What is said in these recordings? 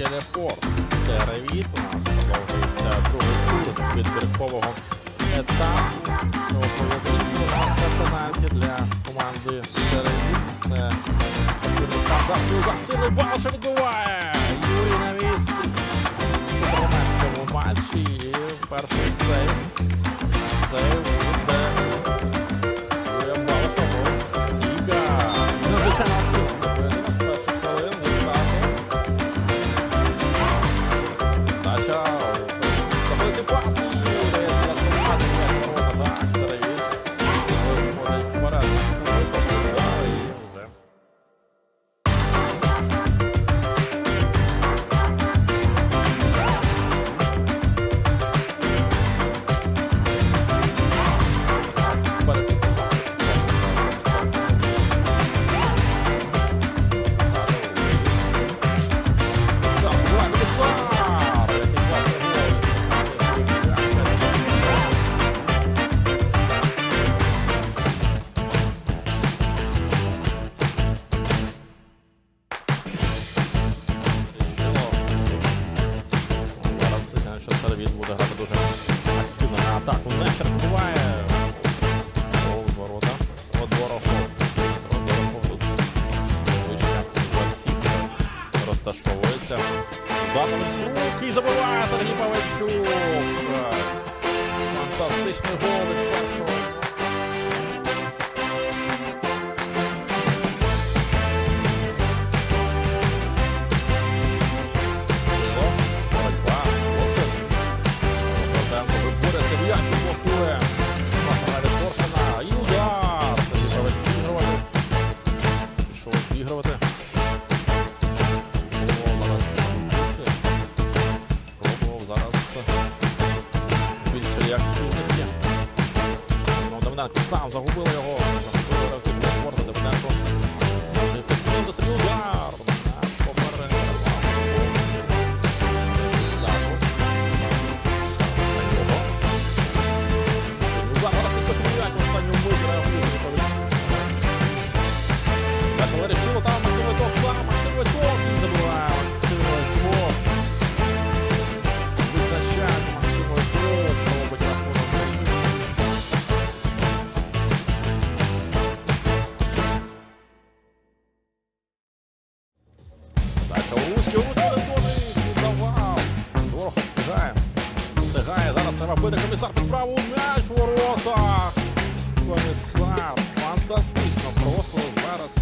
телепорт. Сервіт у нас продовжується другий тур відбіркового етапу. Цього поєдинку у нас пенальті для команди Сервіт. Це активний стандарт. Удар сили Бауша відбиває. Юрій Навіс супермен цьому матчі. Перший. Сейв Павельчук. Фантастичний гол Давиденко сам загубили його. Загубили гравці Блокворда. Давиденко. Не підкинув до собі удар. Треба бити комісар під праву м'яч в воротах. Комісар, фантастично, просто зараз.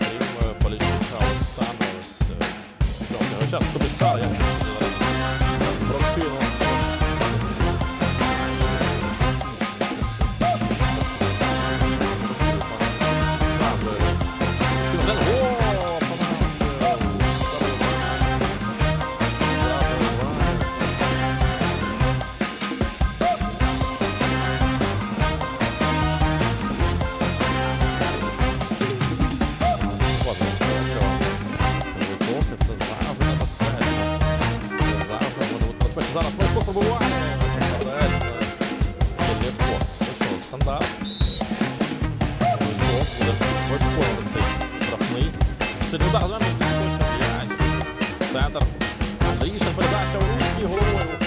Крім Поліщука Олександра, ось, е, я стандарт? Буде Войтков цей штрафний. Ним відскочив м'яч. Центр. Андрійша передача в руки головою.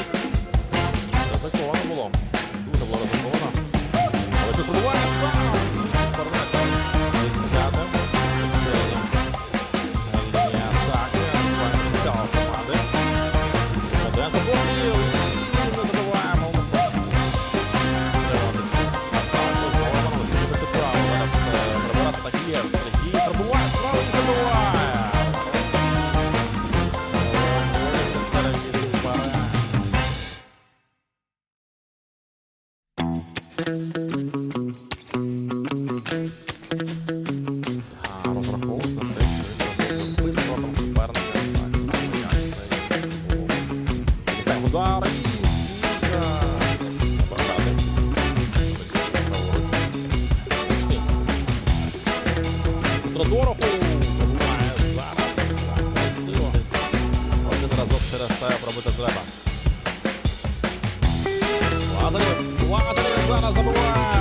Ризиковано було. Дуже було ризиковано. Але тут пробуває сам. Разок через це пробити треба. Лазарів, лазарів! Casa Boa.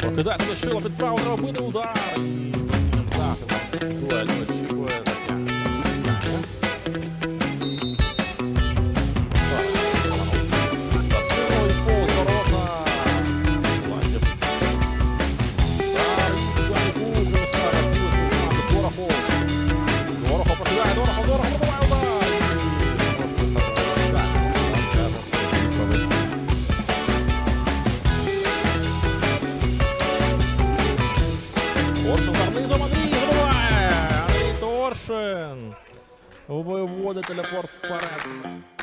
Прокидайся шило, під правого робити удар. Так, дуель очікує. виводить телепорт в парад.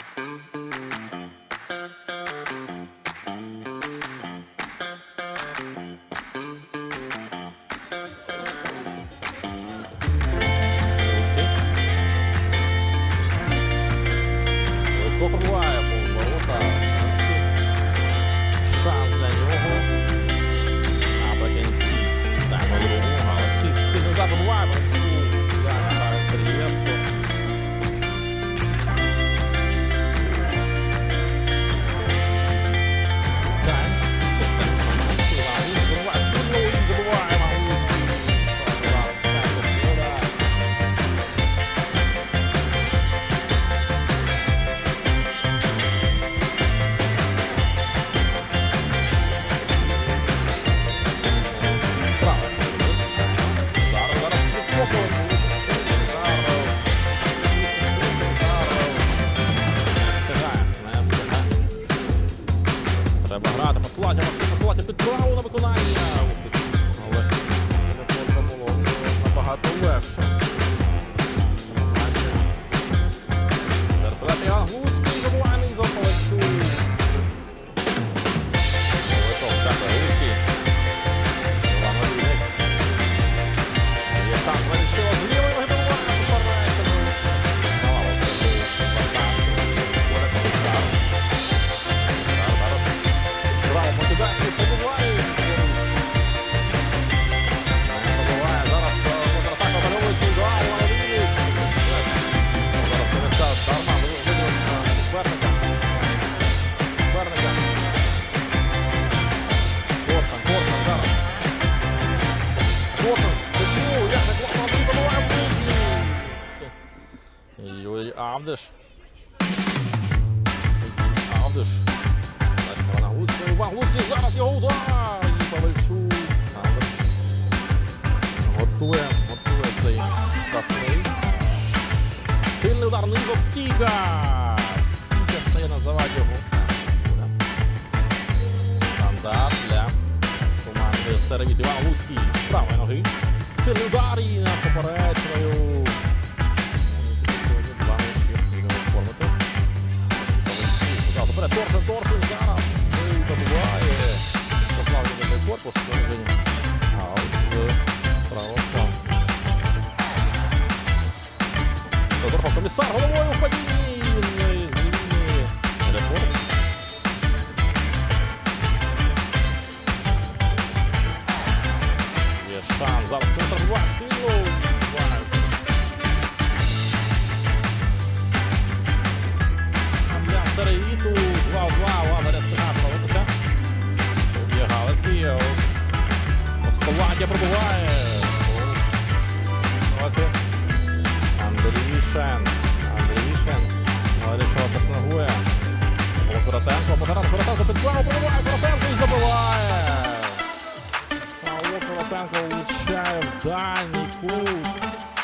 Платя, Максима Платя, тут програв на виконання. Але це було набагато легше. Правда ж? пробуває. Проти. Андрій Шен. Андрій Шен. Валічова пасангує. Куратенко. Подарас Куратенко під плану пробуває. Куратенко і забиває. Павло Куратенко влучає в дальній кут.